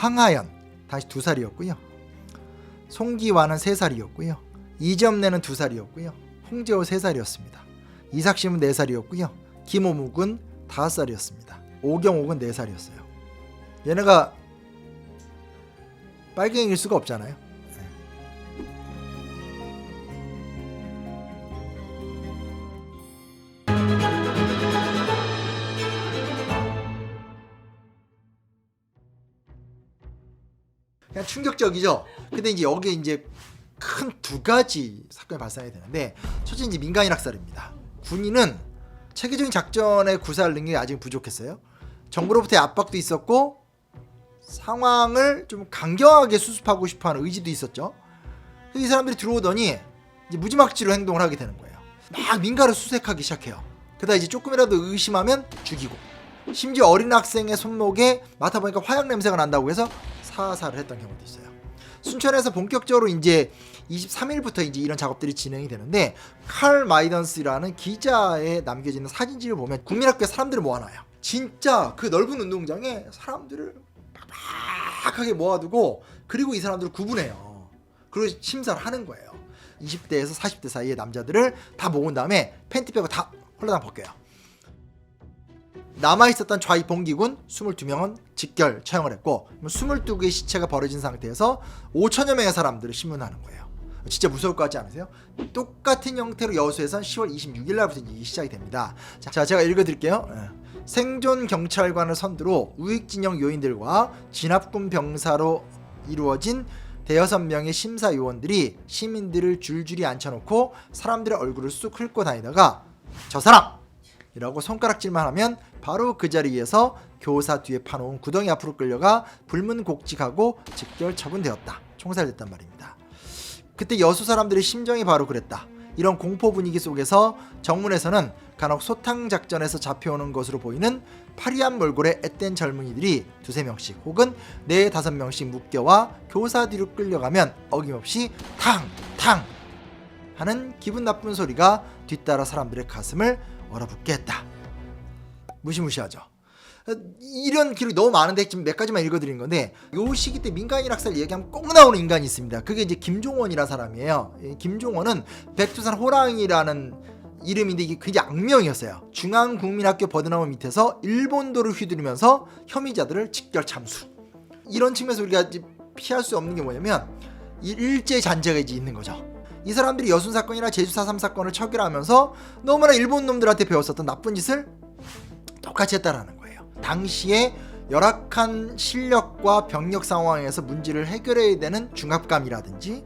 황하연 당시 두 살이었고요. 송기환은 세 살이었고요. 이점래는 두 살이었고요. 홍재호 세 살이었습니다. 이삭심은 네 살이었고요. 김호묵은 다섯 살이었습니다. 오경옥은 네 살이었어요. 얘네가 빨갱이일 수가 없잖아요. 충격적이죠. 근데 이제 여기에 이제 큰 두 가지 사건이 발생하게 되는데 첫째 이제 민간인 학살입니다. 군인은 체계적인 작전의 구사할 능력이 아직 부족했어요. 정부로부터의 압박도 있었고 상황을 좀 강경하게 수습하고 싶어하는 의지도 있었죠. 이 사람들이 들어오더니 무지막지로 행동을 하게 되는 거예요. 막 민가를 수색하기 시작해요. 그러다 이제 조금이라도 의심하면 죽이고 심지어 어린 학생의 손목에 맡아보니까 화약 냄새가 난다고 해서 사살을 했던 경우도 있어요. 순천에서 본격적으로 이제 23일부터 이제 이런 작업들이 진행이 되는데 칼 마이던스라는 기자에 남겨지는 사진집을 보면 국민학교에 사람들을 모아놔요. 진짜 그 넓은 운동장에 사람들을 빡빡하게 모아두고 그리고 이 사람들을 구분해요. 그리고 심사를 하는 거예요. 20대에서 40대 사이의 남자들을 다 모은 다음에 팬티 빼고 다 홀라당 벗겨요. 남아있었던 좌익 봉기군 22명은 직결 처형을 했고 22개의 시체가 버려진 상태에서 5천여 명의 사람들을 신문하는 거예요. 진짜 무서울 것 같지 않으세요? 똑같은 형태로 여수에선 10월 26일 날부터 이제 시작이 됩니다. 자, 제가 읽어드릴게요. 예. 생존 경찰관을 선두로 우익 진영 요인들과 진압군 병사로 이루어진 대여섯 명의 심사 요원들이 시민들을 줄줄이 앉혀놓고 사람들의 얼굴을 쑥 훑고 다니다가 저 사람! 이라고 손가락질만 하면 바로 그 자리에서 교사 뒤에 파놓은 구덩이 앞으로 끌려가 불문곡직하고 직결 처분되었다. 총살됐단 말입니다. 그때 여수 사람들의 심정이 바로 그랬다. 이런 공포 분위기 속에서 정문에서는 간혹 소탕 작전에서 잡혀오는 것으로 보이는 파리한 몰골의 앳된 젊은이들이 두세 명씩 혹은 네 다섯 명씩 묶여와 교사 뒤로 끌려가면 어김없이 탕 탕 하는 기분 나쁜 소리가 뒤따라 사람들의 가슴을 얼어붙게 했다. 무시무시하죠. 이런 기록이 너무 많은데 지금 몇 가지만 읽어드린 건데 요 시기 때 민간인 학살 얘기하면 꼭 나오는 인간이 있습니다. 그게 이제 김종원이라는 사람이에요. 이 김종원은 백두산 호랑이라는 이름인데 이게 굉장히 악명이었어요. 중앙국민학교 버드나무 밑에서 일본도를 휘두르면서 혐의자들을 직결 참수. 이런 측면에서 우리가 피할 수 없는 게 뭐냐면 이 일제 잔재가 이제 있는 거죠. 이 사람들이 여순 사건이나 제주 4.3 사건을 처결하면서 너무나 일본 놈들한테 배웠었던 나쁜 짓을 똑같이 했다라는 거예요. 당시에 열악한 실력과 병력 상황에서 문제를 해결해야 되는 중압감이라든지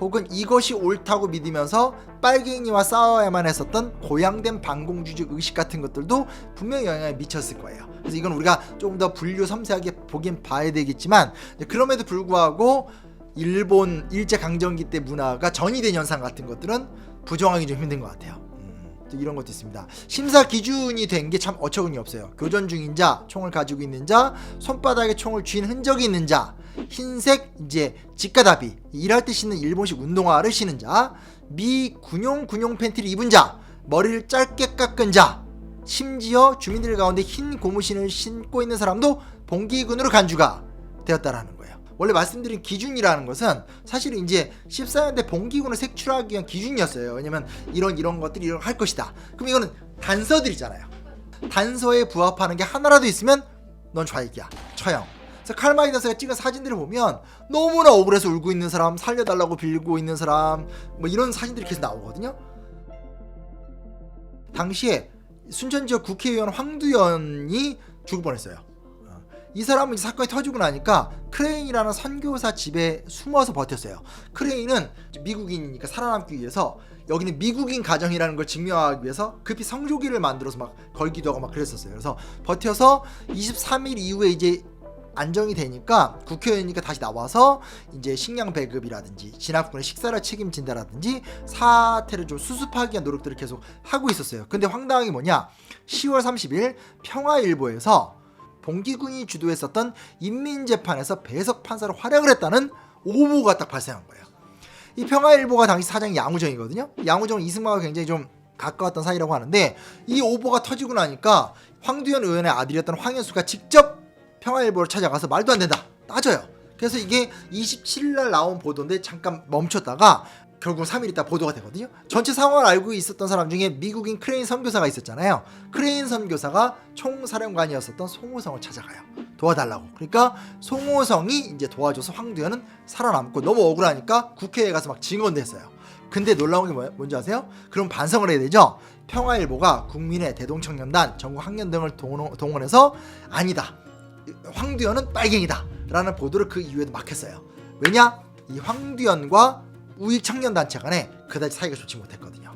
혹은 이것이 옳다고 믿으면서 빨갱이와 싸워야만 했었던 고양된 반공주의적 의식 같은 것들도 분명히 영향을 미쳤을 거예요. 그래서 이건 우리가 조금 더 분류 섬세하게 보긴 봐야 되겠지만 그럼에도 불구하고 일본 일제 강점기 때 문화가 전이된 현상 같은 것들은 부정하기 좀 힘든 것 같아요. 음, 또 이런 것도 있습니다. 심사 기준이 된 게 참 어처구니 없어요. 교전 중인 자, 총을 가지고 있는 자, 손바닥에 총을 쥔 흔적이 있는 자, 흰색 이제 직가다비 일할 때 신는 일본식 운동화를 신은 자, 미 군용 군용 팬티를 입은 자, 머리를 짧게 깎은 자, 심지어 주민들 가운데 흰 고무신을 신고 있는 사람도 봉기군으로 간주가 되었다라는. 원래 말씀드린 기준이라는 것은 사실 이제 14년대 봉기군을 색출하기 위한 기준이었어요. 왜냐면 이런 이런 것들이 이런 할 것이다. 그럼 이거는 단서들이잖아요. 단서에 부합하는 게 하나라도 있으면 넌 좌익이야. 처형. 그래서 칼마이너스가 찍은 사진들을 보면 너무나 억울해서 울고 있는 사람, 살려달라고 빌고 있는 사람, 뭐 이런 사진들이 계속 나오거든요. 당시에 순천 지역 국회의원 황두연이 죽을 뻔했어요. 어. 이 사람은 이 사건이 터지고 나니까 크레인이라는 선교사 집에 숨어서 버텼어요. 크레인은 미국인이니까 살아남기 위해서 여기는 미국인 가정이라는 걸 증명하기 위해서 급히 성조기를 만들어서 막 걸기도 하고 막 그랬었어요. 그래서 버텨서 23일 이후에 이제 안정이 되니까 국회의원이니까 다시 나와서 이제 식량 배급이라든지 진압군의 식사를 책임진다라든지 사태를 좀 수습하기 위한 노력들을 계속 하고 있었어요. 근데 황당한 게 뭐냐? 10월 30일 평화일보에서 봉기군이 주도했었던 인민재판에서 배석 판사로 활약을 했다는 오보가 딱 발생한 거예요. 이 평화일보가 당시 사장이 양우정이거든요. 양우정은 이승만과 굉장히 좀 가까웠던 사이라고 하는데 이 오보가 터지고 나니까 황두현 의원의 아들이었던 황현수가 직접 평화일보를 찾아가서 말도 안 된다. 따져요. 그래서 이게 27일 날 나온 보도인데 잠깐 멈췄다가 결국 3일 있다 보도가 되거든요. 전체 상황을 알고 있었던 사람 중에 미국인 크레인 선교사가 있었잖아요. 크레인 선교사가 총사령관이었었던 송호성을 찾아가요. 도와달라고. 그러니까 송호성이 이제 도와줘서 황두현은 살아남고 너무 억울하니까 국회에 가서 막 증언됐어요. 근데 놀라운 게 뭐예요? 뭔지 아세요? 그럼 반성을 해야 되죠. 평화일보가 국민의 대동청년단, 전국 학년 등을 동원- 동원 해서 아니다. 황두현은 빨갱이다. 라는 보도를 그 이후에도 막 했어요. 왜냐? 이 황두현과 우익 청년 단체 간에 그다지 사이가 좋지 못했거든요.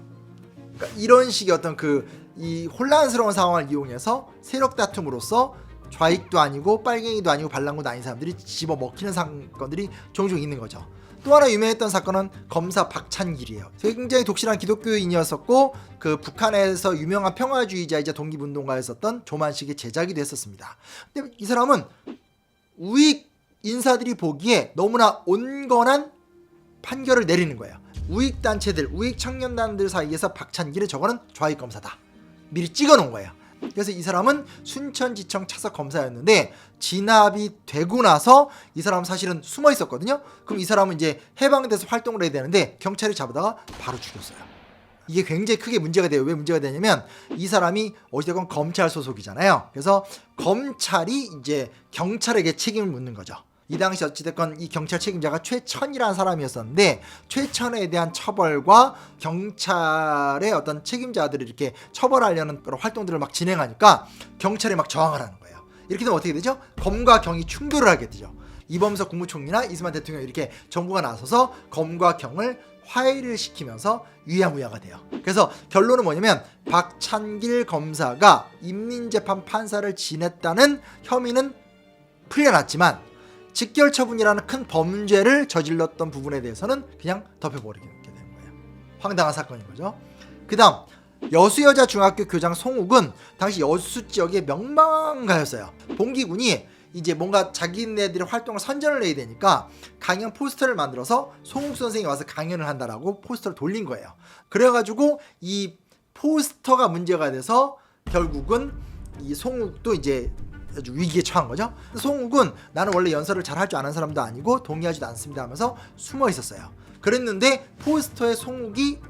그러니까 이런 식의 어떤 그 이 혼란스러운 상황을 이용해서 세력 다툼으로써 좌익도 아니고 빨갱이도 아니고 반란고도 아닌 사람들이 집어 먹히는 사건들이 종종 있는 거죠. 또 하나 유명했던 사건은 검사 박찬길이에요. 굉장히 독실한 기독교인이었었고 그 북한에서 유명한 평화주의자이자 독립운동가였었던 조만식의 제자기도 했었습니다. 근데 이 사람은 우익 인사들이 보기에 너무나 온건한 판결을 내리는 거예요. 우익 단체들, 우익 청년단들 사이에서 박찬길의 저거는 좌익 검사다. 미리 찍어 놓은 거예요. 그래서 이 사람은 순천지청 차석 검사였는데 진압이 되고 나서 이 사람 은 사실은 숨어 있었거든요. 그럼 이 사람은 이제 해방돼서 활동을 해야 되는데 경찰이 잡아다가 바로 죽였어요. 이게 굉장히 크게 문제가 돼요. 왜 문제가 되냐면 이 사람이 어찌됐건 검찰 소속이잖아요. 그래서 검찰이 이제 경찰에게 책임을 묻는 거죠. 이 당시 어찌됐건 이 경찰 책임자가 최천이라는 사람이었었는데 최천에 대한 처벌과 경찰의 어떤 책임자들을 이렇게 처벌하려는 그런 활동들을 막 진행하니까 경찰이 막 저항을 하는 거예요. 이렇게 되면 어떻게 되죠? 검과 경이 충돌을 하게 되죠. 이범석 국무총리나 이승만 대통령 이렇게 정부가 나서서 검과 경을 화해를 시키면서 유야무야가 돼요. 그래서 결론은 뭐냐면 박찬길 검사가 인민재판 판사를 지냈다는 혐의는 풀려났지만 직결 처분이라는 큰 범죄를 저질렀던 부분에 대해서는 그냥 덮여버리게 되는 거예요. 황당한 사건인 거죠. 그 다음 여수여자 중학교 교장 송욱은 당시 여수 지역의 명망가였어요. 봉기군이 이제 뭔가 자기네들의 활동을 선전을 해야 되니까 강연 포스터를 만들어서 송욱 선생이 와서 강연을 한다라고 포스터를 돌린 거예요. 그래가지고 이 포스터가 문제가 돼서 결국은 이 송욱도 이제 아주 위기에 처한 거죠. 송욱은 나는 원래 연설을 잘 할 줄 아는 사람도 아니고 동의하지도 않습니다 하면서 숨어 있었어요. 그랬는데 포스터에 송욱이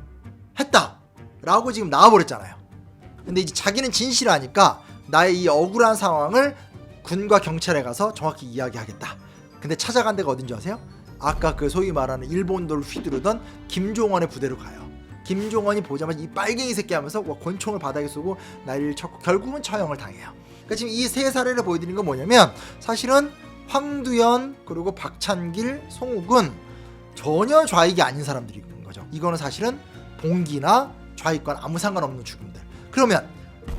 했다라고 지금 나와버렸잖아요. 근데 이제 자기는 진실하니까 나의 이 억울한 상황을 군과 경찰에 가서 정확히 이야기하겠다. 근데 찾아간 데가 어딘지 아세요? 아까 그 소위 말하는 일본도를 휘두르던 김종원의 부대로 가요. 김종원이 보자마자 이 빨갱이 새끼 하면서 와, 권총을 바닥에 쏘고 난리를 쳤고 결국은 처형을 당해요. 그러니까 지금 이 세 사례를 보여드리는 건 뭐냐면 사실은 황두현 그리고 박찬길, 송욱은 전혀 좌익이 아닌 사람들인 거죠. 이거는 사실은 봉기나 좌익과 아무 상관없는 죽음들. 그러면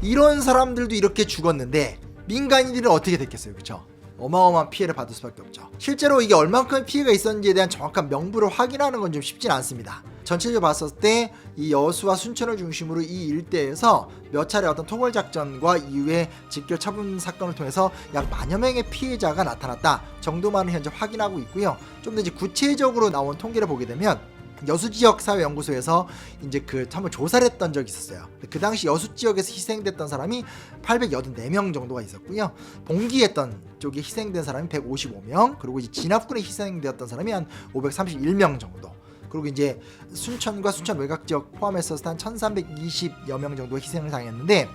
이런 사람들도 이렇게 죽었는데 민간인들은 어떻게 됐겠어요, 그렇죠? 어마어마한 피해를 받을 수밖에 없죠. 실제로 이게 얼만큼 피해가 있었는지에 대한 정확한 명부를 확인하는 건 좀 쉽진 않습니다. 전체적으로 봤을 때 이 여수와 순천을 중심으로 이 일대에서 몇 차례 어떤 토벌 작전과 이후에 직결 처분 사건을 통해서 약 만여 명의 피해자가 나타났다 정도만을 현재 확인하고 있고요. 좀 더 이제 구체적으로 나온 통계를 보게 되면 여수 지역 사회 연구소에서 이제 그 한번 조사를 했던 적이 있었어요. 그 당시 여수 지역에서 희생됐던 사람이 884명 정도가 있었고요. 봉기했던 쪽에 희생된 사람이 155명, 그리고 이제 진압군에 희생되었던 사람이 한 531명 정도. 그리고 이제 순천과 순천 외곽 지역 포함해서 한 1,320여 명 정도 희생을 당했는데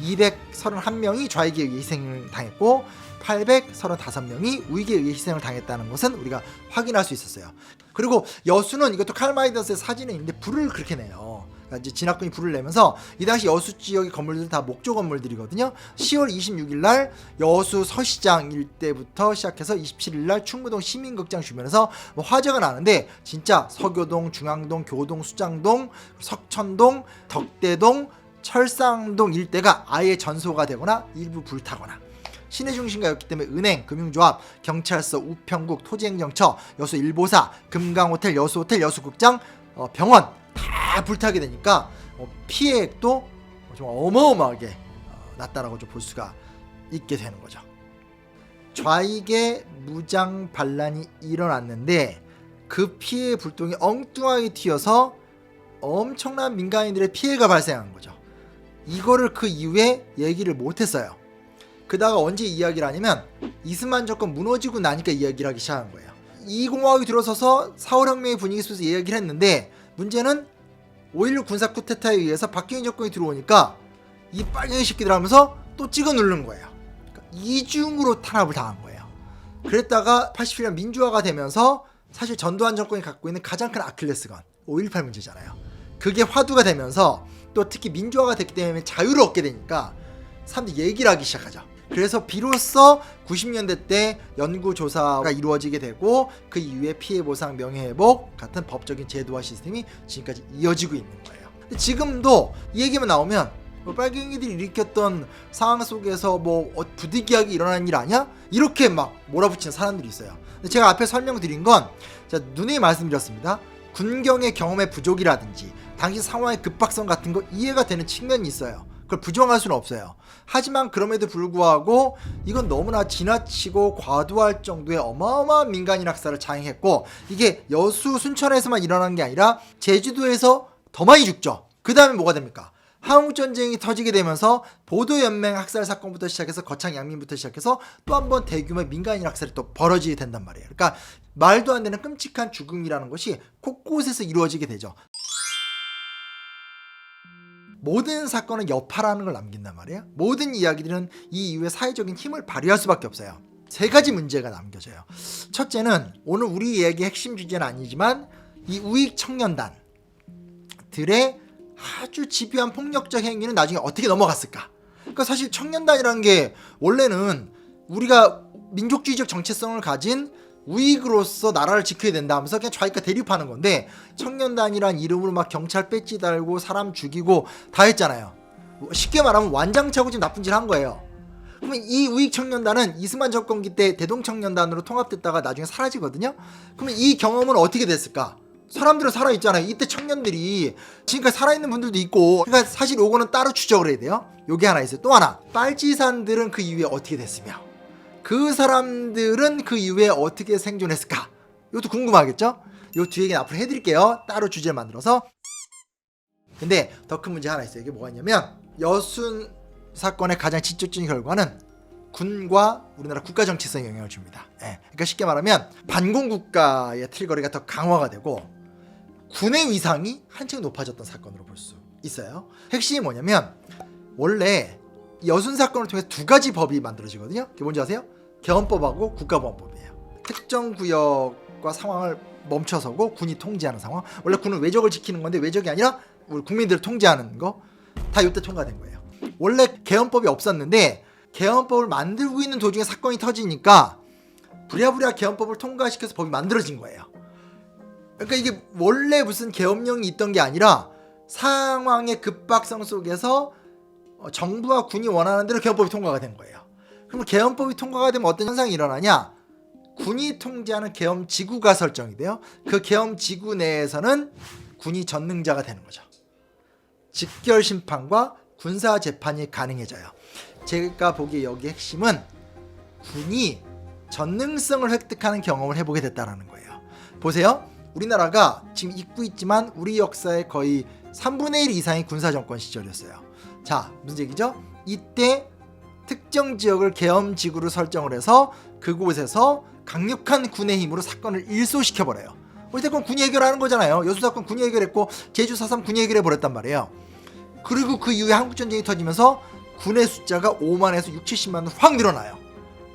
231명이 좌익에 의해 희생을 당했고 835명이 우익에 의해 희생을 당했다는 것은 우리가 확인할 수 있었어요. 그리고 여수는 이것도 칼마이더스의 사진에 있는데 불을 그렇게 내요. 그러니까 이제 진압군이 불을 내면서 이 당시 여수 지역의 건물들 다 목조 건물들이거든요. 10월 26일 날 여수 서시장 일대부터 시작해서 27일 날 충무동 시민극장 주변에서 뭐 화재가 나는데 진짜 서교동, 중앙동, 교동, 수장동, 석천동, 덕대동, 철상동 일대가 아예 전소가 되거나 일부 불타거나 시내 중심가였기 때문에 은행, 금융조합, 경찰서, 우편국, 토지행정처, 여수 일보사, 금강호텔, 여수호텔, 여수극장, 어, 병원 다 불타게 되니까 어, 피해액도 좀 어마어마하게 어, 났다라고 좀 볼 수가 있게 되는 거죠. 좌익의 무장 반란이 일어났는데 그 피해 불똥이 엉뚱하게 튀어서 엄청난 민간인들의 피해가 발생한 거죠. 이거를 그 이후에 얘기를 못했어요. 그다가 언제 이야기를 하냐면 이스만 정권 무너지고 나니까 이야기를 하기 시작한 거예요. 이 공화국이 들어서서 4월 혁명의 분위기 속에서 이야기를 했는데 문제는 5.16 군사 쿠데타에 의해서 박정희 정권이 들어오니까 이 빨갱이 새끼들 하면서 또 찍어 누르는 거예요. 그러니까 이중으로 탄압을 당한 거예요. 그랬다가 87년 민주화가 되면서 사실 전두환 정권이 갖고 있는 가장 큰 아킬레스건 5.18 문제잖아요. 그게 화두가 되면서 또 특히 민주화가 됐기 때문에 자유를 얻게 되니까 사람들이 얘기를 하기 시작하죠. 그래서 비로소 90년대 때 연구 조사가 이루어지게 되고 그 이후에 피해 보상 명예 회복 같은 법적인 제도화 시스템이 지금까지 이어지고 있는 거예요. 근데 지금도 이 얘기만 나오면 뭐 빨갱이들이 일으켰던 상황 속에서 뭐 어, 부득이하게 일어난 일 아니야? 이렇게 막 몰아붙이는 사람들이 있어요. 근데 제가 앞에 설명드린 건 누누이 말씀드렸습니다. 군경의 경험의 부족이라든지 당시 상황의 급박성 같은 거 이해가 되는 측면이 있어요. 그걸 부정할 수는 없어요. 하지만 그럼에도 불구하고 이건 너무나 지나치고 과도할 정도의 어마어마한 민간인 학살을 자행했고 이게 여수 순천에서만 일어난 게 아니라 제주도에서 더 많이 죽죠. 그 다음에 뭐가 됩니까? 한국 전쟁이 터지게 되면서 보도 연맹 학살 사건부터 시작해서 거창 양민부터 시작해서 또 한 번 대규모의 민간인 학살이 또 벌어지게 된단 말이에요. 그러니까 말도 안 되는 끔찍한 죽음이라는 것이 곳곳에서 이루어지게 되죠. 모든 사건은 여파라는 걸 남긴단 말이에요. 모든 이야기들은 이 이후에 사회적인 힘을 발휘할 수밖에 없어요. 세 가지 문제가 남겨져요. 첫째는 오늘 우리 이야기의 핵심 주제는 아니지만 이 우익 청년단들의 아주 집요한 폭력적 행위는 나중에 어떻게 넘어갔을까? 그러니까 사실 청년단이라는 게 원래는 우리가 민족주의적 정체성을 가진 우익으로서 나라를 지켜야 된다 하면서 그냥 좌익과 대립하는 건데 청년단이란 이름으로 막 경찰 배지 달고 사람 죽이고 다 했잖아요. 쉽게 말하면 완장차고 지금 나쁜 짓 한 거예요. 그러면 이 우익 청년단은 이스만 정권기 때 대동 청년단으로 통합됐다가 나중에 사라지거든요. 그러면 이 경험은 어떻게 됐을까? 사람들은 살아 있잖아요. 이때 청년들이 지금까지 살아 있는 분들도 있고. 그러니까 사실 요거는 따로 추적을 해야 돼요. 요게 하나 있어요. 또 하나. 빨치산들은 그 이후에 어떻게 됐으며 그 사람들은 그 이후에 어떻게 생존했을까? 이것도 궁금하겠죠? 요 뒤에 앞으로 해드릴게요. 따로 주제를 만들어서. 근데 더 큰 문제 하나 있어요. 이게 뭐가 있냐면 여순 사건의 가장 직접적인 결과는 군과 우리나라 국가 정치성에 영향을 줍니다. 예. 그러니까 쉽게 말하면 반공 국가의 틀거리가 더 강화가 되고 군의 위상이 한층 높아졌던 사건으로 볼 수 있어요. 핵심이 뭐냐면 원래 여순 사건을 통해 두 가지 법이 만들어지거든요. 그게 뭔지 아세요? 개헌법하고 국가보안법이에요. 특정 구역과 상황을 멈춰서고 군이 통제하는 상황. 원래 군은 외적을 지키는 건데 외적이 아니라 우리 국민들을 통제하는 거. 다 이때 통과된 거예요. 원래 개헌법이 없었는데 개헌법을 만들고 있는 도중에 사건이 터지니까 부랴부랴 개헌법을 통과시켜서 법이 만들어진 거예요. 그러니까 이게 원래 무슨 계엄령이 있던 게 아니라 상황의 급박성 속에서 어, 정부와 군이 원하는 대로 개헌법이 통과가 된 거예요. 그럼 개헌법이 통과가 되면 어떤 현상이 일어나냐? 군이 통제하는 계엄 지구가 설정이 돼요. 그 계엄 지구 내에서는 군이 전능자가 되는 거죠. 직결 심판과 군사 재판이 가능해져요. 제가 보기에 여기 핵심은 군이 전능성을 획득하는 경험을 해보게 됐다라는 거예요. 보세요. 우리나라가 지금 잊고 있지만 우리 역사의 거의 3분의 1 이상이 군사 정권 시절이었어요. 자, 무슨 얘기죠? 이때 특정 지역을 계엄지구로 설정을 해서 그곳에서 강력한 군의 힘으로 사건을 일소시켜 버려요. 어쨌든 군이 해결하는 거잖아요. 여수 사건 군이 해결했고 제주 4.3 군이 해결해 버렸단 말이에요. 그리고 그 이후에 한국 전쟁이 터지면서 군의 숫자가 5만에서 6, 70만으로 확 늘어나요.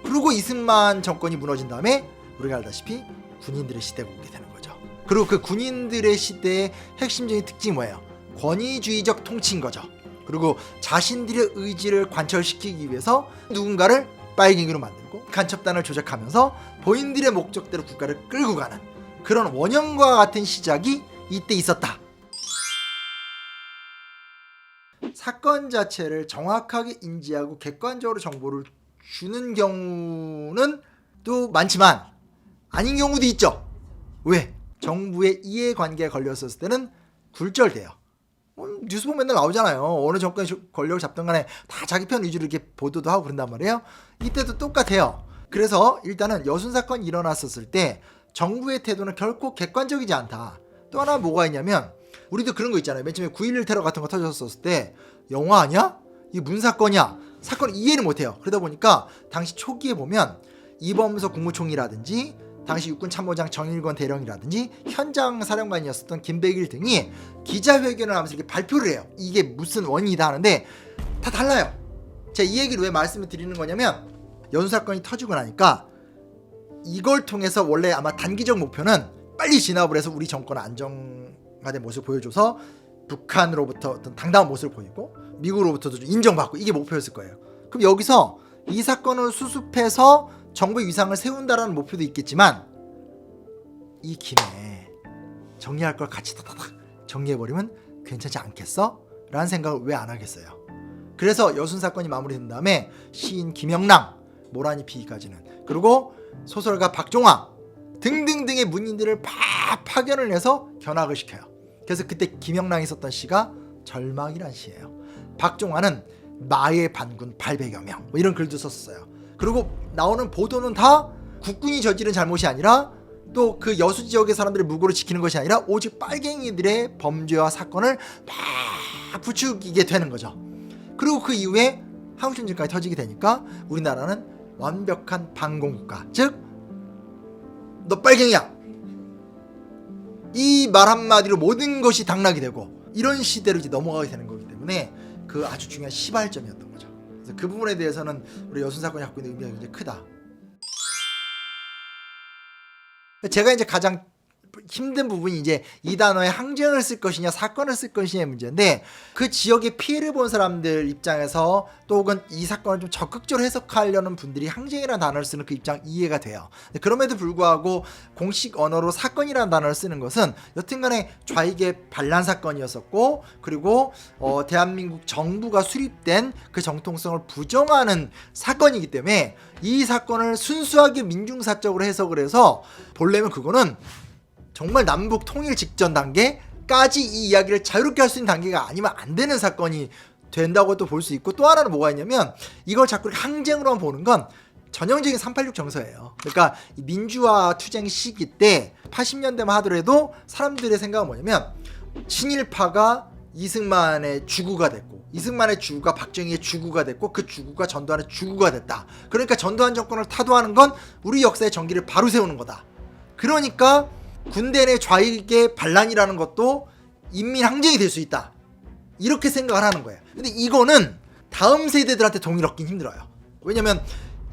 그리고 이승만 정권이 무너진 다음에 우리가 알다시피 군인들의 시대가 오게 되는 거죠. 그리고 그 군인들의 시대의 핵심적인 특징이 뭐예요? 권위주의적 통치인 거죠. 그리고 자신들의 의지를 관철시키기 위해서 누군가를 빨갱이로 만들고 간첩단을 조작하면서 본인들의 목적대로 국가를 끌고 가는 그런 원형과 같은 시작이 이때 있었다. 사건 자체를 정확하게 인지하고 객관적으로 정보를 주는 경우는 또 많지만 아닌 경우도 있죠. 왜? 정부의 이해관계가 걸렸었을 때는 굴절돼요. 어, 뉴스 보면 맨날 나오잖아요. 어느 정권이 권력을 잡던 간에 다 자기 편 위주로 이렇게 보도도 하고 그런단 말이에요. 이때도 똑같아요. 그래서 일단은 여순 사건이 일어났었을 때 정부의 태도는 결코 객관적이지 않다. 또 하나 뭐가 있냐면 우리도 그런 거 있잖아요. 맨 처음에 9.11 테러 같은 거 터졌었을 때 영화 아니야? 이게 문 사건이야. 사건을 이해를 못해요. 그러다 보니까 당시 초기에 보면 이범석 국무총리라든지 당시 육군 참모장 정일권 대령이라든지 현장 사령관이었었던 김백일 등이 기자회견을 하면서 이렇게 발표를 해요. 이게 무슨 원인이다 하는데 다 달라요. 제가 이 얘기를 왜 말씀을 드리는 거냐면 연수 사건이 터지고 나니까 이걸 통해서 원래 아마 단기적 목표는 빨리 진압을 해서 우리 정권 안정화된 모습을 보여줘서 북한으로부터 어떤 당당한 모습을 보이고 미국으로부터도 좀 인정받고 이게 목표였을 거예요. 그럼 여기서 이 사건을 수습해서 정부의 위상을 세운다라는 목표도 있겠지만 이 김에 정리할 걸 같이 다다닥 정리해버리면 괜찮지 않겠어? 라는 생각을 왜 안 하겠어요? 그래서 여순 사건이 마무리된 다음에 시인 김영랑, 모란이 피기까지는 그리고 소설가 박종화 등등등의 문인들을 파 파견을 해서 견학을 시켜요. 그래서 그때 김영랑이 썼던 시가 절망이란 시예요. 박종화는 마의 반군 800여 명 뭐 이런 글도 썼어요. 그리고 나오는 보도는 다 국군이 저지른 잘못이 아니라 또 그 여수 지역의 사람들을 무고로 지키는 것이 아니라 오직 빨갱이들의 범죄와 사건을 막 부추기게 되는 거죠. 그리고 그 이후에 한국 전쟁까지 터지게 되니까 우리나라는 완벽한 반공국가 즉 너 빨갱이야 이 말 한마디로 모든 것이 당락이 되고 이런 시대로 이제 넘어가게 되는 거기 때문에 그 아주 중요한 시발점이었던 그래서 그 부분에 대해서는 우리 여순 사건이 갖고 있는 의미가 굉장히 크다. 제가 이제 가장 힘든 부분이 이제 이 단어에 항쟁을 쓸 것이냐 사건을 쓸 것이냐의 문제인데 그 지역에 피해를 본 사람들 입장에서 또 혹은 이 사건을 좀 적극적으로 해석하려는 분들이 항쟁이라는 단어를 쓰는 그 입장 이해가 돼요. 그럼에도 불구하고 공식 언어로 사건이라는 단어를 쓰는 것은 여튼간에 좌익의 반란 사건이었었고 그리고 어, 대한민국 정부가 수립된 그 정통성을 부정하는 사건이기 때문에 이 사건을 순수하게 민중사적으로 해석을 해서 보려면 그거는 정말 남북 통일 직전 단계까지 이 이야기를 자유롭게 할 수 있는 단계가 아니면 안 되는 사건이 된다고 또 볼 수 있고 또 하나는 뭐가 있냐면 이걸 자꾸 항쟁으로만 보는 건 전형적인 386 정서예요. 그러니까 이 민주화 투쟁 시기 때 80년대만 하더라도 사람들의 생각은 뭐냐면 친일파가 이승만의 주구가 됐고 이승만의 주구가 박정희의 주구가 됐고 그 주구가 전두환의 주구가 됐다. 그러니까 전두환 정권을 타도하는 건 우리 역사의 전기를 바로 세우는 거다. 그러니까 군대 내 좌익의 반란이라는 것도 인민 항쟁이 될 수 있다. 이렇게 생각을 하는 거예요. 근데 이거는 다음 세대들한테 동의받긴 힘들어요. 왜냐면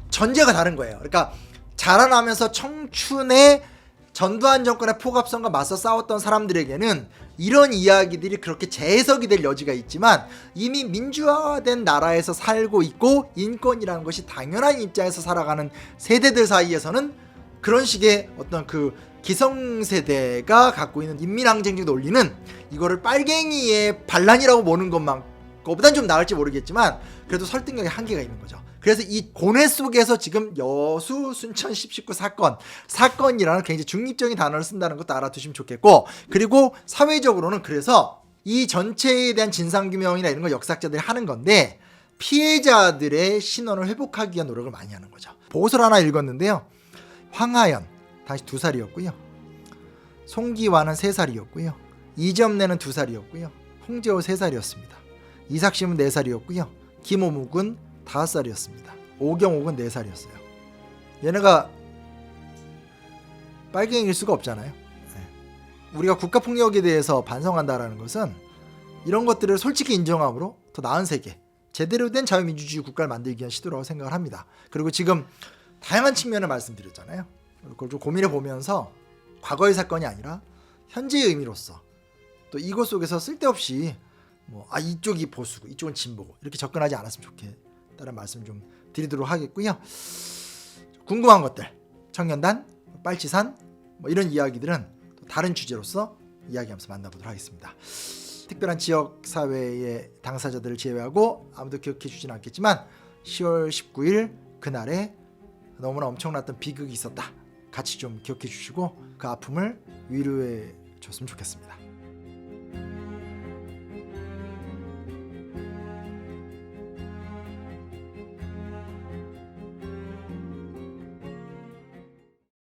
전제가 다른 거예요. 그러니까 자라나면서 청춘의 전두환 정권의 포갑선과 맞서 싸웠던 사람들에게는 이런 이야기들이 그렇게 재해석이 될 여지가 있지만 이미 민주화된 나라에서 살고 있고 인권이라는 것이 당연한 입장에서 살아가는 세대들 사이에서는 그런 식의 어떤 그 기성세대가 갖고 있는 인민항쟁적 논리는 이거를 빨갱이의 반란이라고 보는 것만 거보단 좀 나을지 모르겠지만 그래도 설득력에 한계가 있는 거죠. 그래서 이 고뇌 속에서 지금 여수 순천 1019 사건 사건이라는 굉장히 중립적인 단어를 쓴다는 것도 알아두시면 좋겠고 그리고 사회적으로는 그래서 이 전체에 대한 진상규명이나 이런 거 역사학자들이 하는 건데 피해자들의 신원을 회복하기 위한 노력을 많이 하는 거죠. 보고서를 하나 읽었는데요. 황하연 당시 두 살이었고요. 송기환은 세 살이었고요. 이점내는 두 살이었고요. 홍재호 세 살이었습니다. 이삭심은 네 살이었고요. 김호묵은 다섯 살이었습니다. 오경옥은 네 살이었어요. 얘네가 빨갱이일 수가 없잖아요. 네. 우리가 국가폭력에 대해서 반성한다라는 것은 이런 것들을 솔직히 인정함으로 더 나은 세계, 제대로 된 자유민주주의 국가를 만들기 위한 시도라고 생각을 합니다. 그리고 지금 다양한 측면을 말씀드렸잖아요. 그걸 좀 고민해 보면서 과거의 사건이 아니라 현재의 의미로서 또 이것 속에서 쓸데없이 뭐 아 이쪽이 보수고 이쪽은 진보고 이렇게 접근하지 않았으면 좋겠다는 말씀 좀 드리도록 하겠고요. 궁금한 것들 청년단, 빨치산 뭐 이런 이야기들은 또 다른 주제로서 이야기하면서 만나보도록 하겠습니다. 특별한 지역 사회의 당사자들을 제외하고 아무도 기억해 주지는 않겠지만 10월 19일 그날에 너무나 엄청났던 비극이 있었다. 같이 좀 기억해 주시고 그 아픔을 위로해 줬으면 좋겠습니다.